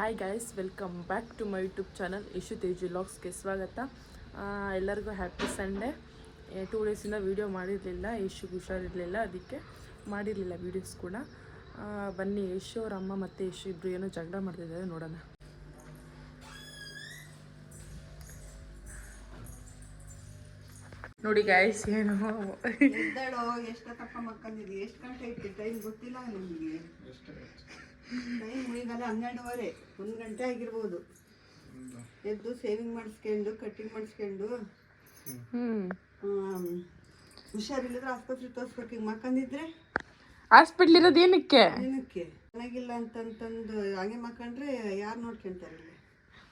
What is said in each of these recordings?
Hi guys welcome back to my YouTube channel Ishu Teju ಲಾಗ್ಸ್ಗೆ ಸ್ವಾಗತ. ಆ, ಎಲ್ಲರಿಗೂ happy Sunday two ಡೇಸಿಂದ video ಮಾಡಿರಲಿಲ್ಲ ಯಶುಗೆ ಹುಷಾರಿರಲಿಲ್ಲ ಅದಕ್ಕೆ ಮಾಡಿರಲಿಲ್ಲ ವೀಡಿಯೋಸ್ ಕೂಡ. ಆ, ಬನ್ನಿ ಯಶು ಅವ್ರ ಅಮ್ಮ ಮತ್ತು ಯಶು ಇಬ್ಬರು ಏನೋ ಜಗಳ ಮಾಡ್ತಿದ್ದಾರೆ ನೋಡೋಣ. ನೋಡಿ ಗಾಯ್ಸ್ ಏನು? ಎಷ್ಟು ಗಂಟೆ ಟೈಮ್ ಗೊತ್ತಿಲ್ಲ ನಿಮಗೆ. ಈಗಲ್ಲ ಹನ್ನೆರಡುವರೆ ಒಂದು ಗಂಟೆ ಆಗಿರ್ಬೋದು. ಎದ್ದು ಸೇವಿಂಗ್ ಮಾಡಿಸ್ಕೊಂಡು ಕಟ್ಟಿಂಗ್ ಮಾಡಿಸ್ಕೊಂಡು ಹುಷಾರಿಲ್ಲದ್ರೆ ಆಸ್ಪತ್ರೆ ತೋರಿಸ್ಬೇಕು. ಈಗ ಮಕ್ಕಂದಿದ್ರೆ ಹಾಸ್ಪಿಟ್ಲ್ ಇರೋದು ಏನಕ್ಕೆ? ಏನಕ್ಕೆ? ಚೆನ್ನಾಗಿಲ್ಲ ಅಂತಂತಂದು ಹಂಗೆ ಮಕ್ಕಂಡ್ರೆ ಯಾರು ನೋಡ್ಕೊಂತಾರೆ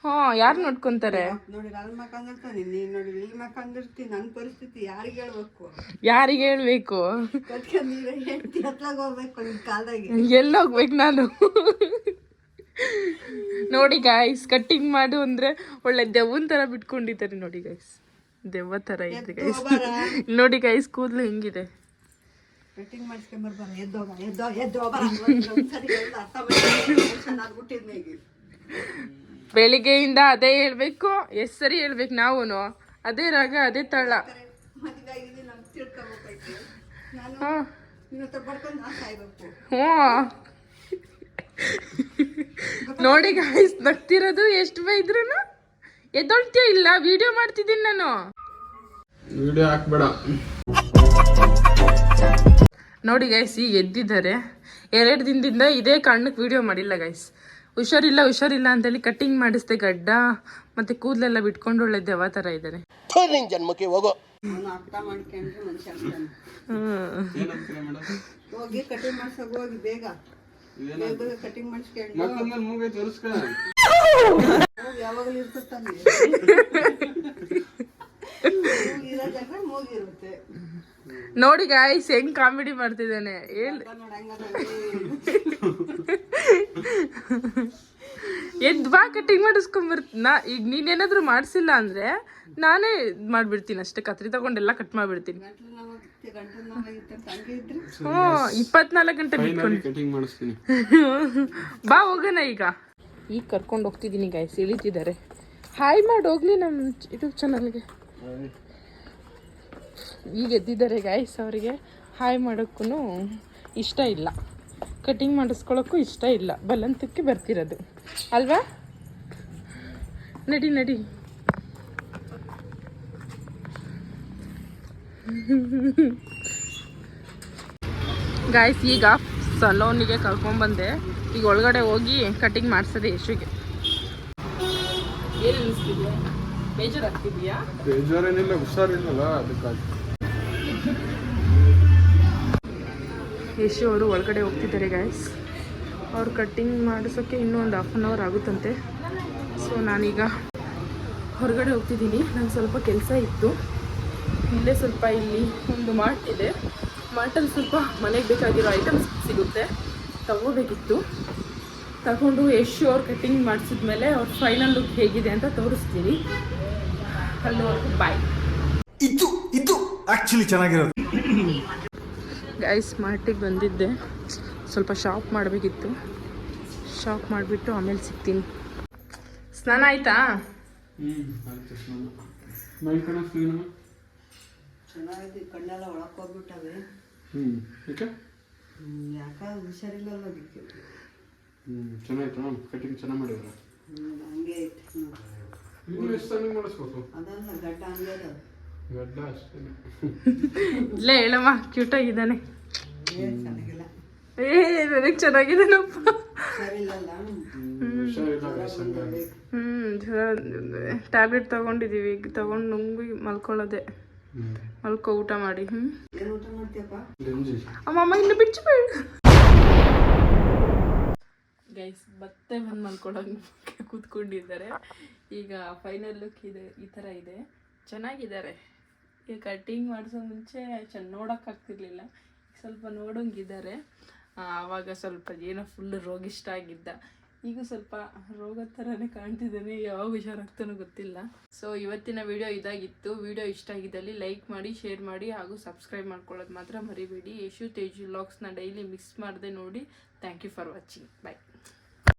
ಹ್ಞೂ ಯಾರು ನೋಡ್ಕೊಂತಾರೆ? ನೋಡಿ ಅಲ್ಲಿ ಮಕ್ಕಂದಿರ್ತಾನೆ ನೀನು ನೋಡಿ ಇಲ್ಲಿ ಮಕ್ಕಂದಿರ್ತೀನಿ ನನ್ನ ಪರಿಸ್ಥಿತಿ ಯಾರಿಗೆ ಹೇಳ್ಬೇಕು? ಯಾರಿಗೆ ಹೇಳ್ಬೇಕು? ಹೆಂಡತಿ ಹತ್ಲಾಗ ಹೋಗ್ಬೇಕು ನಿನ್ನ ಕಾಲ್ದಾಗೆ. ಎಲ್ಲೋಗ್ಬೇಕು ನಾನು? ನೋಡಿ ಗಾಯ್ಸ್ ಕಟ್ಟಿಂಗ್ ಮಾಡು ಅಂದ್ರೆ ಒಳ್ಳೆ ದೆವ್ವನ್ ತರ ಬಿಟ್ಕೊಂಡಿದ್ದಾರೆ ನೋಡಿ ಗಾಯ್ಸ್ ದೆವ್ವ ತರ ಇದೆ ಗೈಸ್ ನೋಡಿ ಗೈಸ್ ಕೂದಲು ಹೆಂಗಿದೆ. ಬೆಳಿಗ್ಗೆಯಿಂದ ಅದೇ ಹೇಳ್ಬೇಕು ಹೆಸರಿ ಸರಿ ಹೇಳ್ಬೇಕು ನಾವೂನು. ಅದೇ ರಾಗ ಅದೇ ತಳ್ಳ ಹ್ಞೂ ನೋಡಿ ಗಾಯ್ಸ್ ನಗ್ತಿರೋದು ಎಷ್ಟು ಬೈದ್ರು ಎದ್ದೊಳ್ತೀಯ ಇಲ್ಲ? ವಿಡಿಯೋ ಮಾಡ್ತಿದ್ದೀನಿ ನಾನು. ವಿಡಿಯೋ ಹಾಕ್ಬೇಡ. ನೋಡಿ ಗಾಯ್ಸ್ ಈಗ ಎದ್ದಿದ್ದಾರೆ. ಎರಡು ದಿನದಿಂದ ಇದೇ ಕಾರಣಕ್ಕೆ ವಿಡಿಯೋ ಮಾಡಿಲ್ಲ ಗೈಸ್ ಹುಷಾರಿಲ್ಲ ಹುಷಾರಿಲ್ಲ ಅಂತೇಳಿ ಕಟ್ಟಿಂಗ್ ಮಾಡಿಸ್ದೆ ಗಡ್ಡ. ಮತ್ತೆ ಕೂದಲೆಲ್ಲ ಬಿಟ್ಕೊಂಡು ಒಳ್ಳೆ ಯಾವ ಥರ ಇದ್ದಾರೆ. ಜನ್ಮಕ್ಕೆ ಹೋಗೋ. ಹೋಗಿ ಕಟಿಂಗ್ ಬೇಗ. ಕಟಿಂಗ್ ಮಾಡಿಸ್ಕೊಂಡು ಮೂಗೈ ತೋರಿಸ್ಕ. ಯಾವಾಗಲೂ ಮೂಗಿರುತ್ತೆ. ನೋಡಿ ಗಾಯ್ಸ್ ಹೆಂಗ್ ಕಾಮಿಡಿ ಮಾಡ್ತಿದ್ದಾನೆ. ಏನ್? ಎದ್ ಬಾ ಕಟ್ಟಿಂಗ್ ನಾ ಈಗ ನೀನೇನಾದ್ರೂ ಮಾಡಿಸಿಲ್ಲ ಅಂದ್ರೆ ನಾನೇ ಇದ್ ಮಾಡ್ಬಿಡ್ತೀನಿ ಅಷ್ಟೇ. ಕತ್ರಿ ತಗೊಂಡೆಲ್ಲ ಕಟ್ ಮಾಡ್ಬಿಡ್ತೀನಿ. ಇಪ್ಪತ್ನಾಲ್ಕು ಗಂಟೆ ಕಟಿಂಗ್ ಮಾಡಿಸ್ತೀನಿ. ಬಾ ಹೋಗೋಣ ಈಗ. ಈಗ ಕರ್ಕೊಂಡು ಹೋಗ್ತಿದ್ದೀನಿ ಗಾಯ್ಸ್ ಇಳಿತಿದ್ದಾರೆ. ಹಾಯ್ ಮಾಡಿ. ಹೋಗ್ಲಿ ನಮ್ಮ ಯೂಟ್ಯೂಬ್ ಚಾನಲ್ಗೆ ಈಗ ಎದ್ದಿದ್ದಾರೆ ಗಾಯ್ಸ್ ಅವರಿಗೆ. ಹಾಯ್ ಮಾಡೋಕ್ಕೂ ಇಷ್ಟ ಇಲ್ಲ. ಕಟಿಂಗ್ ಮಾಡಿಸ್ಕೊಳ್ಳೋಕ್ಕೂ ಇಷ್ಟ ಇಲ್ಲ. ಬಲಂತಕ್ಕೆ ಬರ್ತಿರೋದು. ಅಲ್ವಾ? ನಡಿ ನಡಿ. ಗಾಯ್ಸ್ ಈಗ ಸಲೋನಿಗೆ ಕರ್ಕೊಂಡ್ಬಂದೆ. ಈಗ ಒಳಗಡೆ ಹೋಗಿ ಕಟಿಂಗ್ ಮಾಡಿಸದೆ ಯಶುಗೆ ಏನು ಅನಿಸ್ತಿದ್ಯಾ ಬೇಜಾರಾಗ್ತಿದ್ಯಾ? ಬೇಜಾರೇನಿಲ್ಲ ಹುಷಾರಿಲ್ಲಲ್ಲ ಅದಕ್ಕಾಗಿ. ಯಶು ಅವರು ಒಳಗಡೆ ಹೋಗ್ತಿದ್ದಾರೆ ಗಾಯ್ಸ್ ಅವ್ರು ಕಟ್ಟಿಂಗ್ ಮಾಡಿಸೋಕ್ಕೆ ಇನ್ನೂ ಒಂದು ಹಾಫ್ ಆನ್ ಅವರ್ ಆಗುತ್ತಂತೆ. ಸೊ ನಾನೀಗ ಹೊರಗಡೆ ಹೋಗ್ತಿದ್ದೀನಿ. ನಂಗೆ ಸ್ವಲ್ಪ ಕೆಲಸ ಇತ್ತು. ಇಲ್ಲೇ ಸ್ವಲ್ಪ ಇಲ್ಲಿ ಒಂದು ಮಾರ್ಟ್ ಇದೆ. ಮಾರ್ಟಲ್ಲಿ ಸ್ವಲ್ಪ ಮನೆಗೆ ಬೇಕಾಗಿರೋ ಐಟಮ್ಸ್ ಸಿಗುತ್ತೆ. ತಗೋಬೇಕಿತ್ತು. ತಗೊಂಡು ಯಶು ಅವ್ರು ಕಟ್ಟಿಂಗ್ ಮಾಡಿಸಿದ್ಮೇಲೆ ಅವ್ರ ಫೈನಲ್ ಲುಕ್ ಹೇಗಿದೆ ಅಂತ ತೋರಿಸ್ತೀನಿ. ಅಲ್ಲಿವರೆಗೂ ಬಾಯ್ ಇದು ಇದು ಆ್ಯಕ್ಚುಲಿ ಚೆನ್ನಾಗಿರೋದು. ಗೈಸ್ ಮಾರ್ಟಿಗೆ ಬಂದಿದ್ದೆ. ಸ್ವಲ್ಪ ಶಾಪ್ ಮಾಡಬೇಕಿತ್ತು. ಶಾಪ್ ಮಾಡಿಬಿಟ್ಟು ಆಮೇಲೆ ಸಿಗ್ತೀನಿ. ಸ್ನಾನ ಆಯ್ತಾ ಹ್ಮ್ ಆಯ್ತು ಸ್ನಾನ ಮೈ ಕಣ ಸ್ನಾನ ಚೆನ್ನಾಗಿದೆ ಕಣ್ಣೆಲ್ಲ ಒಳಕ್ಕೆ ಹೋಗ್ಬಿಟ್ಟವೆ ಹ್ಮ್ ಯಾಕೆ? ಹುಷಾರಿಲ್ಲಲ್ಲ ಅದಕ್ಕೆ. ಚೆನ್ನಾಗಿತ್ತು ನೋಡಿ ಕಟಿಂಗ್ ಚೆನ್ನಾಗಿ ಮಾಡಿದ್ರ. ಹ್ಮ್, ಹಂಗೆ ಐತೆ. ಇನ್ನು ಎಷ್ಟು ಸಣ್ಣ ಮಾಡಿಸ್ಬೇಕು? ಅದಲ್ಲ ಗಡ್ಡ ಹಂಗೆ ಅದ ಗಡ್ಡ ಅಷ್ಟೇ. ಇಲ್ಲೇ ಹೇಳಮ್ಮ ಕ್ಯೂಟಾಗಿದ್ದಾನೆ ಏನ್ ಚೆನ್ನಾಗಿಲ್ಲ. ಏ ನನಗೆ ಚೆನ್ನಾಗಿದ್ದಾನಪ್ಪ ಹುಷಾರಿಲ್ಲಲ್ಲ? ಹುಷಾರಿಲ್ಲ guys, ಹಂಗಾಗಿ ಹ್ಞೂ ಟ್ಯಾಬ್ಲೆಟ್ ತಗೊಂಡಿದೀವಿ ಈಗ ತೊಗೊಂಡು ನುಂಗಿ ಮಲ್ಕೊಳ್ಳೋದೆ. ಮಲ್ಕೊ ಊಟ ಮಾಡಿ ಹ್ಞೂ ಅಮ್ಮ ಇನ್ನು ಬಿಚ್ಚಬೇಡ ಗೈಸ್ ಮತ್ತೆ ಬಂದು ಮಲ್ಕೊಳ್ಳೋಕೆ ಕೂತ್ಕೊಂಡಿದ್ದಾರೆ. ಈಗ ಫೈನಲ್ ಲುಕ್ ಇದೆ ಈ ಥರ ಇದೆ. ಚೆನ್ನಾಗಿದ್ದಾರೆ. ಈಗ ಕಟ್ಟಿಂಗ್ ಮಾಡಿಸೋ ಮುಂಚೆ ಚೆನ್ನ ನೋಡೋಕ್ಕಾಗ್ತಿರ್ಲಿಲ್ಲ ಸ್ವಲ್ಪ ನೋಡೋಂಗಿದ್ದಾರೆ. ಆವಾಗ ಸ್ವಲ್ಪ ಏನೋ ಫುಲ್ ರೋಗಿಷ್ಟ ಆಗಿದ್ದ. ಈಗ ಸ್ವಲ್ಪ ರೋಗ ಥರನೇ ಕಾಣ್ತಿದ್ದಾನೆ, ಯಾವಾಗ ಹುಷಾರಾಗ್ತಾನೋ ಗೊತ್ತಿಲ್ಲ. ಸೊ ಇವತ್ತಿನ ವಿಡಿಯೋ ಇದಾಗಿತ್ತು. ವಿಡಿಯೋ ಇಷ್ಟ ಆಗಿದ್ದಲ್ಲಿ ಲೈಕ್ ಮಾಡಿ ಶೇರ್ ಮಾಡಿ ಹಾಗೂ ಸಬ್ಸ್ಕ್ರೈಬ್ ಮಾಡ್ಕೊಳ್ಳೋದು ಮಾತ್ರ ಮರಿಬೇಡಿ. ಯಶು ತೇಜು ಲಾಗ್ಸ್ನ ಡೈಲಿ ಮಿಕ್ಸ್ ಮಾಡದೆ ನೋಡಿ. Thank you for watching bye